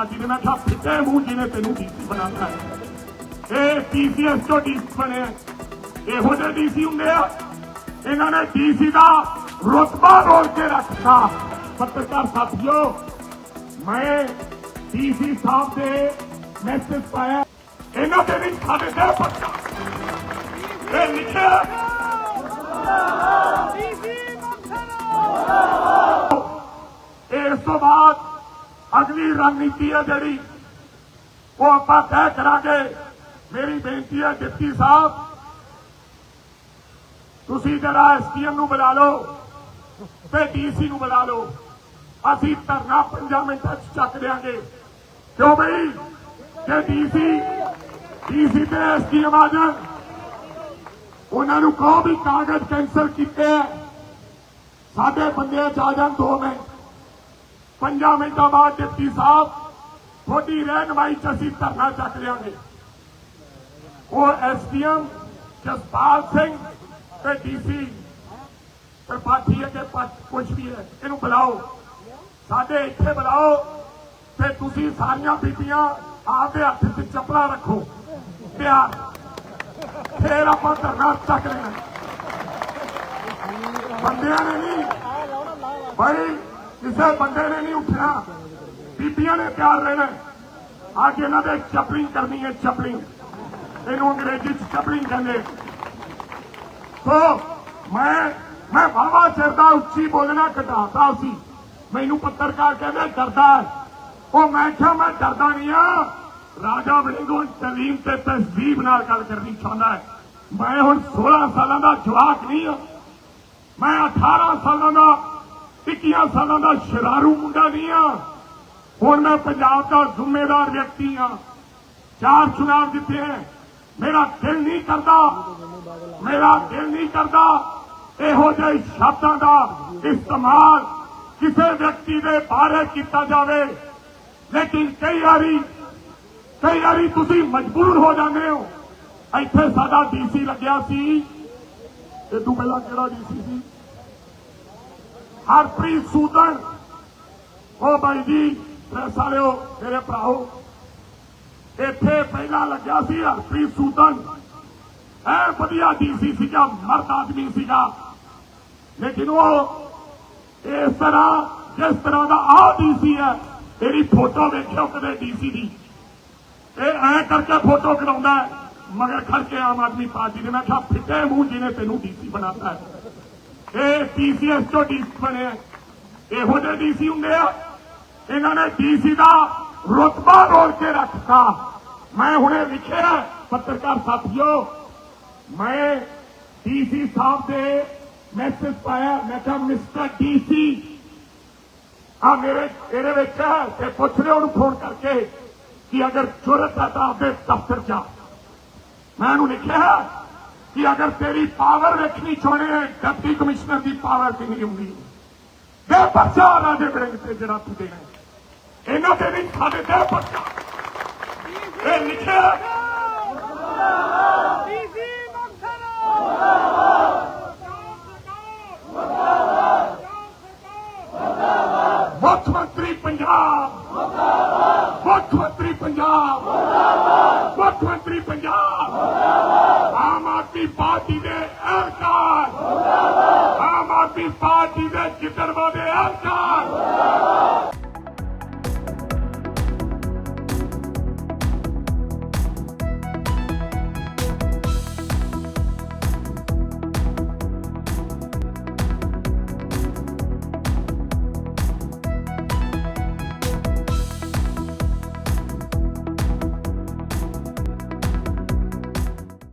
Party ਨੇ ਮੈਂ ਕਿਹਾ ਫਿੱਟੇ ਮੂੰਹ ਜਿਹਨੇ ਤੈਨੂੰ ਡੀਸੀ ਬਣਾਤਾ ਹੈ। ਇਹ ਪੀਸੀਐਸ ਤੋਂ ਡੀਸੀ ਬਣਿਆ ਇਹੋ ਜਿਹੇ ਡੀਸੀ ਹੁੰਦੇ ਆ, ਇਹਨਾਂ ਨੇ ਡੀਸੀ ਦਾ ਰੁਤਬਾ ਰੋਲ ਕੇ ਰੱਖਤਾ। ਪੱਤਰਕਾਰ ਸਾਥੀਓ, ਮੈਂ ਡੀਸੀ ਸਾਹਿਬ ਦੇ ਮੈਸੇਜ ਪਾਇਆ। ਇਹਨਾਂ ਦੇ ਵਿੱਚ ਸਾਡੇ ਤੇ ਪੱਕਾ। ਇਹ ਲਿਖਿਆ ਇਸ ਤੋਂ ਬਾਅਦ ਅਗਲੀ ਰਣਨੀਤੀ ਹੈ ਜਿਹੜੀ, ਉਹ ਆਪਾਂ ਤੈਅ ਕਰਾਂਗੇ। ਮੇਰੀ ਬੇਨਤੀ ਹੈ, ਡਿਪਟੀ ਸਾਹਿਬ, ਤੁਸੀਂ ਜਰਾ ਐਸਟੀਐਮ ਨੂੰ ਬੁਲਾ ਲਓ ਤੇ ਡੀਸੀ ਨੂੰ ਬੁਲਾ ਲਓ। ਅਸੀਂ ਧਰਨਾ 5 ਮਿੰਟਾਂ 'ਚ ਚੱਕ ਦਿਆਂਗੇ। ਕਿਉਂ ਬਈ? ਜੇ ਡੀਸੀ ਡੀਸੀ ਤੇ ਐਸਟੀਐਮ ਆ ਜਾਣ, ਉਹਨਾਂ ਨੂੰ ਕਹੋ ਵੀ ਕਾਗਜ਼ ਕੈਂਸਲ ਕੀਤੇ ਹੈ ਸਾਡੇ ਬੰਦੇ ਚ ਆ ਜਾਣ ਦੋ ਮਿੰਟ। ਪੰਜਾਂ ਮਿੰਟਾਂ ਬਾਅਦ ਡਿਪਟੀ ਸਾਹਿਬ, ਤੁਹਾਡੀ ਰਹਿਨਮਾਈ ਚ ਅਸੀਂ ਧਰਨਾ ਚੱਕ ਲਿਆਂਗੇ। ਉਹ ਐਸਡੀਐਮ ਜਸਪਾਲ ਸਿੰਘ ਤੇ ਡੀਸੀ ਤਰਪਾਠੀ ਹੈ ਕਿ ਕੁਝ ਵੀ ਹੈ ਇਹਨੂੰ ਬੁਲਾਓ। ਸਾਡੇ ਇੱਥੇ ਬੁਲਾਓ ਤੇ ਤੁਸੀਂ ਸਾਰੀਆਂ ਬੀਬੀਆਂ ਆਪਦੇ ਹੱਥ 'ਚ ਚੱਪਲਾ ਰੱਖੋ। ਪਿਆਰ ਫੇਰ ਆਪਾਂ ਧਰਨਾ ਚੱਕ ਲੈਣਾ। ਬੰਦਿਆਂ ਨੇ ਨਹੀਂ। ਭਾਈ ਕਿਸੇ ਬੰਦੇ ਨੇ ਨਹੀਂ ਉੱਠਣਾ। ਬੀਬੀਆਂ ਨੇ ਪਿਆਰ ਲੈਣਾ ਅੱਜ ਇਹਨਾਂ ਦੇ ਚਪਲਿੰਗ ਕਰਨੀ ਹੈ, ਚਪਲਿੰਗ। ਇਹਨੂੰ ਅੰਗਰੇਜ਼ੀ ਚ ਚੱਪਲਿੰਗ ਕਹਿੰਦੇ। ਸੋ, ਮੈਂ ਮੈਂ ਬਾਬਾ ਚਿਰ ਦਾ ਉੱਚੀ ਬੋਲਣਾ ਘਟਾਤਾ ਸੀ। ਮੈਨੂੰ ਪੱਤਰਕਾਰ ਕਹਿੰਦੇ ਡਰਦਾ ਉਹ ਮੈਂ ਕਿਹਾ, ਮੈਂ ਡਰਦਾ ਨਹੀਂ ਆ। ਰਾਜਾ ਵੜਿੰਗੋਂ ਤਲੀਮ ਤੇ ਤਸਦੀਬ ਨਾਲ ਗੱਲ ਕਰਨੀ ਚਾਹੁੰਦਾ ਹੈ। ਮੈਂ ਹੁਣ 16 ਸਾਲਾਂ ਦਾ ਜਵਾਕ ਨਹੀਂ ਹਾਂ। ਮੈਂ 18 ਸਾਲਾਂ ਦਾ 21 ਸਾਲਾਂ ਦਾ ਸ਼ਰਾਰੂ ਮੁੰਡਾ ਨਹੀਂ ਆ। ਹੁਣ ਮੈਂ ਪੰਜਾਬ ਦਾ ਜ਼ਿੰਮੇਵਾਰ ਵਿਅਕਤੀ ਆ ਚਾਰ ਚੁਣਾਵ ਜਿੱਤੇ ਮੇਰਾ ਦਿਲ ਨਹੀਂ ਕਰਦਾ। ਮੇਰਾ ਦਿਲ ਨਹੀਂ ਕਰਦਾ ਇਹੋ ਜਿਹੇ ਸ਼ਬਦਾਂ ਦਾ ਇਸਤੇਮਾਲ ਕਿਸੇ ਵਿਅਕਤੀ ਦੇ ਬਾਰੇ ਕੀਤਾ ਜਾਵੇ। ਲੇਕਿਨ ਕਈ ਵਾਰੀ ਕਈ ਵਾਰੀ ਤੁਸੀਂ ਮਜਬੂਰ ਹੋ ਜਾਂਦੇ ਹੋ। ਇੱਥੇ ਸਾਡਾ ਡੀਸੀ ਲੱਗਿਆ ਸੀ। ਇਹ ਤੋਂ ਪਹਿਲਾਂ ਕਿਹੜਾ ਡੀਸੀ ਸੀ? ਹਰਪ੍ਰੀਤ ਸੂਦਨ। ਉਹ ਬਾਈ ਜੀ ਪ੍ਰੈਸ ਵਾਲਿਓ ਮੇਰੇ ਭਰਾਓ, ਇੱਥੇ ਪਹਿਲਾਂ ਲੱਗਿਆ ਸੀ ਹਰਪ੍ਰੀਤ ਸੂਦਨ। ਐ ਵਧੀਆ ਡੀਸੀ ਸੀਗਾ, ਮਰਦ ਆਦਮੀ ਸੀਗਾ। ਲੇਕਿਨ ਉਹ ਇਸ ਤਰ੍ਹਾਂ, ਜਿਸ ਤਰ੍ਹਾਂ ਦਾ ਆਹ ਡੀਸੀ ਹੈ, ਤੇਰੀ ਫੋਟੋ ਵੇਖਿਓ ਕਦੇ ਡੀਸੀ ਦੀ। ਇਹ ਐ ਕਰਕੇ ਫੋਟੋ ਕਢਾਉਂਦਾ ਮਗਰ ਖੜ ਕੇ ਆਮ ਆਦਮੀ ਪਾਰਟੀ ਨੇ ਮੈਂ ਕਿਹਾ ਫਿੱਟੇ ਮੂੰਹ ਜਿਹਨੇ ਤੈਨੂੰ ਡੀਸੀ ਬਣਾਤਾ ਹੈ। ਇਹ ਪੀਸੀਐਸ ਤੋਂ ਡੀਸੀ ਬਣਿਆ ਇਹੋ ਜਿਹੇ ਡੀਸੀ ਹੁੰਦੇ ਆ। ਇਹਨਾਂ ਨੇ ਡੀਸੀ ਦਾ ਰੁਤਬਾ ਰੋਲ ਕੇ ਰੱਖਤਾ। ਮੈਂ ਹੁਣੇ ਲਿਖਿਆ ਪੱਤਰਕਾਰ ਸਾਥੀਓ। ਮੈਂ ਡੀਸੀ ਸਾਹਿਬ ਦੇ ਮੈਸੇਜ ਪਾਇਆ। ਮੈਂ ਕਿਹਾ ਮਿਸਟਰ ਡੀਸੀ ਆ ਮੇਰੇ, ਇਹਦੇ ਵਿੱਚ ਹੈ ਤੇ ਪੁੱਛ ਲਿਓ ਉਹਨੂੰ ਫੋਨ ਕਰਕੇ ਕਿ ਅਗਰ ਚੁਰਤ ਹੈ ਤਾਂ ਆਪਦੇ ਦਫ਼ਤਰ ਜਾ। ਮੈਂ ਉਹਨੂੰ ਲਿਖਿਆ ਕਿ ਅਗਰ ਤੇਰੀ ਪਾਵਰ ਵੇਖਣੀ ਚਾਹੁੰਦੇ ਡਿਪਟੀ ਕਮਿਸ਼ਨਰ ਦੀ ਪਾਵਰ ਕਿੰਨੀ ਹੁੰਦੀ ਹੈ ਦੇ ਪਰਚਾ ਰਾਜੇ ਬੜਿੰਗ ਤੇ ਜਿਹੜਾ ਤੂੰ ਦੇਣਾ ਇਹਨਾਂ ਤੇ ਨਹੀਂ, ਸਾਡੇ ਤੇ ਪਰਚਾ। ਇਹ ਲਿਖਿਆ ਮੁੱਖ ਮੰਤਰੀ ਪੰਜਾਬ। ਮੁੱਖ ਮੰਤਰੀ ਪੰਜਾਬ। ਮੁੱਖ ਮੰਤਰੀ ਪੰਜਾਬ। ਆਮ ਆਦਮੀ ਪਾਰਟੀ ਦੇ ਅਹੰਕਾਰ। ਆਮ ਆਦਮੀ ਪਾਰਟੀ ਦੇ ਜਿੱਤਣ ਵਾਲੇ ਅਹੰਕਾਰ।